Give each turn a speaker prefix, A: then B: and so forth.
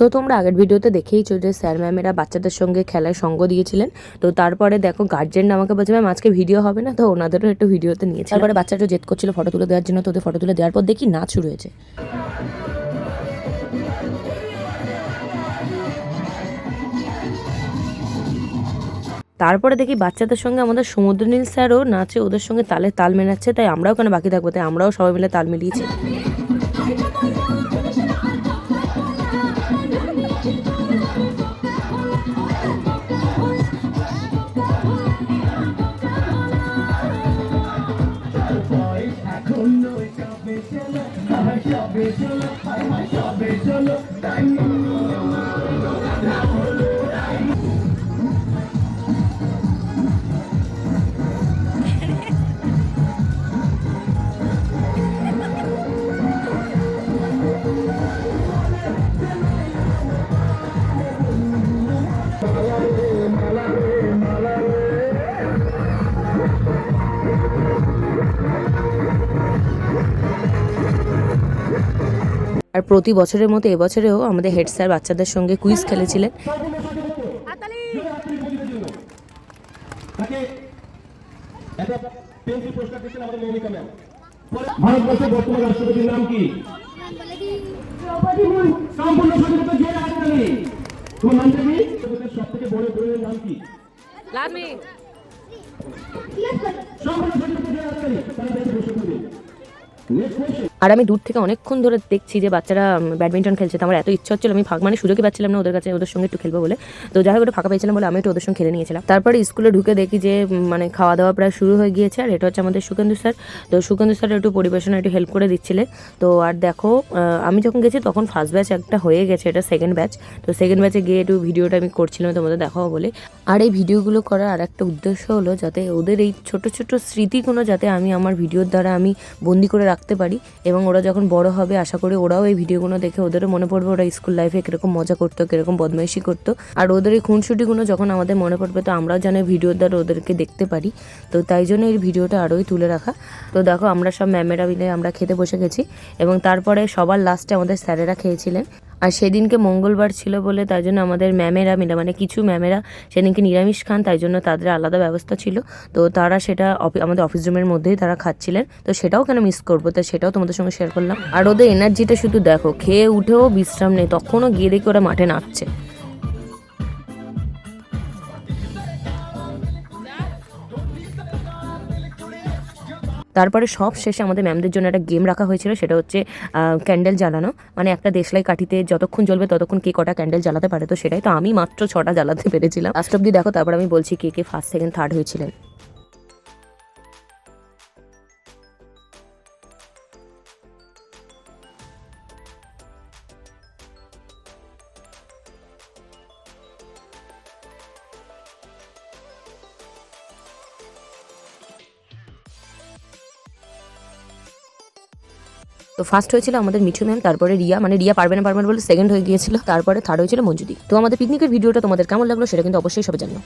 A: তো তোমরা আগের ভিডিওতে দেখেইছো যে স্যার ম্যামেরা বাচ্চাদের সঙ্গে খেলায় সঙ্গ দিয়েছিলেন। তো তারপরে দেখো গার্জেন আমাকে বলছে ম্যাম আজকে ভিডিও হবে না? তো ওনাদেরও একটু ভিডিওতে নিয়েছে। তারপরে বাচ্চাটা জেদ করছিল ফটো তুলে দেওয়ার জন্য, তো ওদের ফটো তুলে দেওয়ার পর দেখি নাচ শুরু হয়েছে। তারপরে দেখি বাচ্চাদের সঙ্গে আমাদের সমুদ্রনীল স্যারও নাচে, ওদের সঙ্গে তালে তাল মেলাচ্ছে, তাই আমরাও কেন বাকি থাকব? তাই আমরাও সবাই মিলে তাল মিলিয়েছি। চলো হাই হাই চলো টাইম আর প্রতি বছরের মতো এবছরেও আমাদের হেড স্যার বাচ্চাদের সঙ্গে কুইজ খেলেছিলেন।
B: তাকে একটা পেন্সিল পুরস্কার দিচ্ছেন আমাদের মৌমিকা ম্যাম ভারতবর্ষের বর্তমান রাষ্ট্রপতির নাম কি সম্পূর্ণ স্বাধীনতা দিয়ে রাজধানী তোমার নামটা কি সব থেকে বড় বইয়ের নাম কি সম্পূর্ণ স্বাধীনতা দিয়ে রাজধানী তারা দেখে প্রশ্ন নেক্সট কোয়েশ্চেন
A: আর আমি দূর থেকে অনেকক্ষণ ধরে দেখছি যে বাচ্চারা ব্যাডমিন্টন খেলছে। তো আমার এত ইচ্ছা হচ্ছিল, আমি ফাঁক মানে সুযোগই পাচ্ছিলাম না ওদের কাছে, ওদের সঙ্গে একটু খেলব বলে। তো যাই হোক, একটু ফাঁকা পেয়েছিলাম বলে আমি একটু ওদের সঙ্গে খেলে নিয়েছিলাম। তারপরে স্কুলে ঢুকে দেখি যে মানে খাওয়া দাওয়া প্রায় শুরু হয়ে গিয়েছে, আর এটা হচ্ছে আমাদের সুকেন্দু স্যার। তো সুকেন্দু স্যার একটু পরিবেশনা একটু হেল্প করে দিচ্ছিলেন তো আর দেখো আমি যখন গেছি তখন ফার্স্ট ব্যাচ একটা হয়ে গেছে, এটা সেকেন্ড ব্যাচ তো সেকেন্ড ব্যাচে গিয়ে একটু ভিডিওটা আমি করছিলাম, তোমাদের দেখাবো বলে। আর এই ভিডিওগুলো করার আর একটা উদ্দেশ্য হলো যাতে ওদের এই ছোট ছোট স্মৃতিগুলো যাতে আমি আমার ভিডিওর দ্বারা আমি বন্দি করে রাখতে পারি। এবং ওরা যখন বড় হবে, আশা করি ওরাও এই ভিডিওগুলো দেখে ওদেরও মনে পড়বে ওরা স্কুল লাইফে কীরকম মজা করতো, কীরকম বদমাইশি করতো। আর ওদের এই খুনসুটিগুলো যখন আমাদের মনে পড়বে, তো আমরাও যেন ভিডিওর দ্বারা ওদেরকে দেখতে পারি। তো তাই জন্য এই ভিডিওটা আরোই তুলে রাখা। তো দেখো, আমরা সব ম্যামেরা মিলে আমরা খেতে বসে গেছি এবং তারপরে সবার লাস্টে আমাদের স্যারেরা খেয়েছিলেন। আর সেদিনকে মঙ্গলবার ছিল বলে তাই জন্য আমাদের ম্যামেরা মিলে মানে কিছু ম্যামেরা সেদিনকে নিরামিষ খান, তাই জন্য তাদের আলাদা ব্যবস্থা ছিল। তো তারা সেটা আমাদের অফিস রুমের মধ্যেই তারা খাচ্ছিলেন। তো সেটাও কেন মিস করব? তো সেটাও তোমাদের সঙ্গে শেয়ার করলাম। আর ওদের এনার্জিটা শুধু দেখো, খেয়ে উঠেও বিশ্রাম নেই। তখনও গিয়ে দেখি ওরা মাঠে নাচছে। তারপরে সব শেষে আমাদের ম্যামদের জন্য একটা গেম রাখা হয়েছিল, সেটা হচ্ছে ক্যান্ডেল জ্বালানো। মানে একটা দেশলাই কাঠিতে যতক্ষণ জ্বলবে ততক্ষণ কে কটা ক্যান্ডেল জ্বালাতে পারে, তো সেটাই। তো আমি মাত্র ছটা জ্বালাতে পেরেছিলাম। লাস্ট অব্দি দেখো, তারপর আমি বলছি কে কে ফার্স্ট সেকেন্ড থার্ড হয়েছিলেন। তো ফার্স্ট হয়েছিল আমাদের মিঠু ম্যাম তারপরে রিয়া মানে রিয়া পারবে না পারবে না বলে সেকেন্ড হয়ে গিয়েছিল, তারপরে থার্ড হয়েছিল মঞ্জুদি তো আমাদের পিকনিকের ভিডিওটা তোমাদের কেমন লাগল সেটা কিন্তু অবশ্যই সবাই জানো